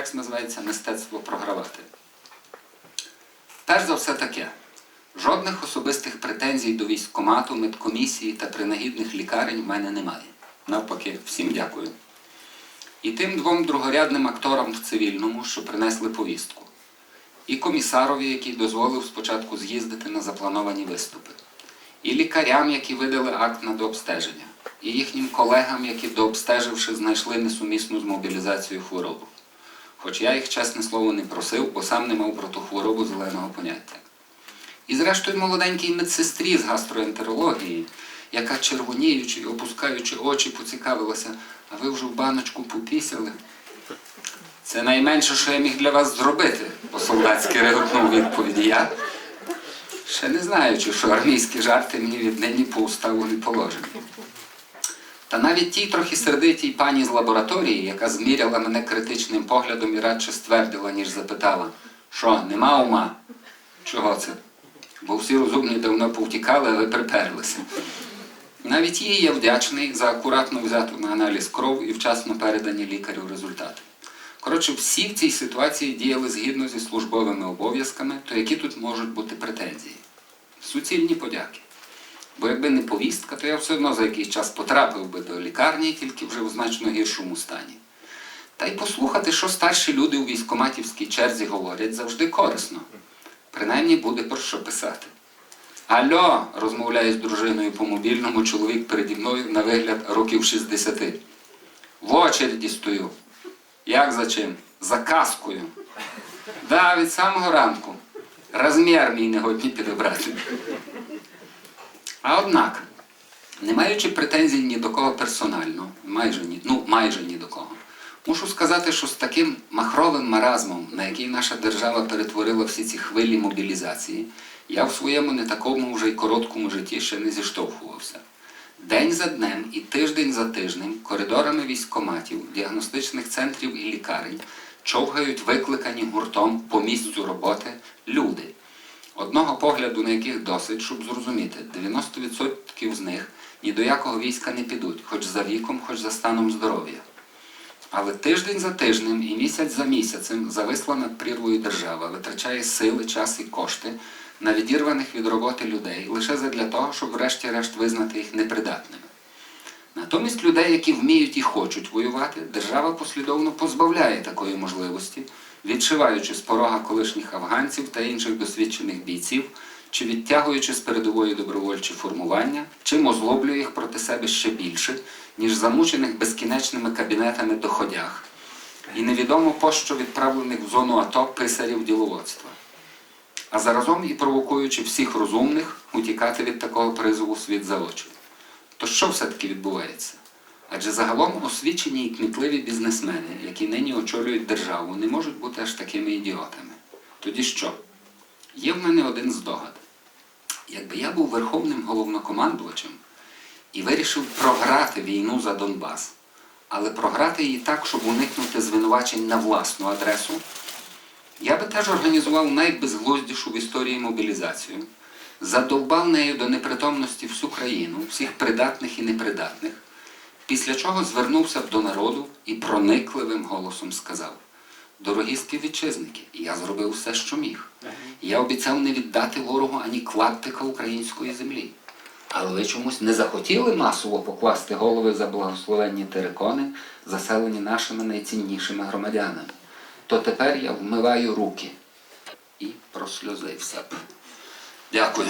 Текст називається Мистецтво програвати. Перш за все таке. Жодних особистих претензій до військкомату, медкомісії та принагідних лікарень в мене немає. Навпаки, всім дякую. І тим двом другорядним акторам в цивільному, що принесли повістку. І комісарові, який дозволив спочатку з'їздити на заплановані виступи. І лікарям, які видали акт на дообстеження. І їхнім колегам, які дообстеживши, знайшли несумісну з мобілізацією хворобу. Хоч я їх, чесне слово, не просив, бо сам не мав про ту хворобу зеленого поняття. І зрештою молоденькій медсестрі з гастроентерології, яка червоніючи і опускаючи очі, поцікавилася, а ви вже в баночку попісяли. Це найменше, що я міг для вас зробити, по-солдатськи реготнув відповіді я. Ще не знаючи, що армійські жарти мені віднині по уставу не положені. Та навіть тій трохи сердитій пані з лабораторії, яка зміряла мене критичним поглядом і радше ствердила, ніж запитала, що, нема ума? Чого це? Бо всі розумні давно повтікали, а ви приперлися. Навіть їй я вдячний за акуратно взяту на аналіз кров і вчасно передані лікарю результати. Коротше, всі в цій ситуації діяли згідно зі службовими обов'язками, то які тут можуть бути претензії? Суцільні подяки. Бо якби не повістка, то я все одно за якийсь час потрапив би до лікарні, тільки вже в значно гіршому стані. Та й послухати, що старші люди у військоматівській черзі говорять, завжди корисно. Принаймні буде про що писати. Альо, розмовляє з дружиною по мобільному, чоловік переді мною на вигляд років 60. В очереді стою. Як за чим? За каскою. Да, від самого ранку. Розмір мій не годні підібрати. А однак, не маючи претензій ні до кого персонально, майже ні, ну майже ні до кого, мушу сказати, що з таким махровим маразмом, на який наша держава перетворила всі ці хвилі мобілізації, я в своєму не такому вже й короткому житті ще не зіштовхувався. День за днем і тиждень за тижнем коридорами військкоматів, діагностичних центрів і лікарень човгають викликані гуртом по місцю роботи люди, одного погляду на яких досить, щоб зрозуміти, 90% з них ні до якого війська не підуть, хоч за віком, хоч за станом здоров'я. Але тиждень за тижнем і місяць за місяцем зависла над прірвою держава, витрачає сили, час і кошти на відірваних від роботи людей лише задля того, щоб врешті-решт визнати їх непридатними. Натомість людей, які вміють і хочуть воювати, держава послідовно позбавляє такої можливості, відшиваючи з порога колишніх афганців та інших досвідчених бійців, чи відтягуючи з передової добровольчі формування, чим озлоблює їх проти себе ще більше, ніж замучених безкінечними кабінетами доходях, і невідомо пощо відправлених в зону АТО писарів діловодства а заразом і провокуючи всіх розумних утікати від такого призову світ за очі. То що все-таки відбувається? Адже загалом освічені і кмітливі бізнесмени, які нині очолюють державу, не можуть бути аж такими ідіотами. Тоді що? Є в мене один здогад. Якби я був верховним головнокомандувачем і вирішив програти війну за Донбас, але програти її так, щоб уникнути звинувачень на власну адресу, я би теж організував найбезглуздішу в історії мобілізацію, задовбав нею до непритомності всю країну, всіх придатних і непридатних, після чого звернувся до народу і проникливим голосом сказав: Дорогі співвітчизники, я зробив все, що міг. Я обіцяв не віддати ворогу ані клаптика української землі. Але ви чомусь не захотіли масово покласти голови за благословенні терикони, заселені нашими найціннішими громадянами то тепер я вмиваю руки і просльозився б. Дякую.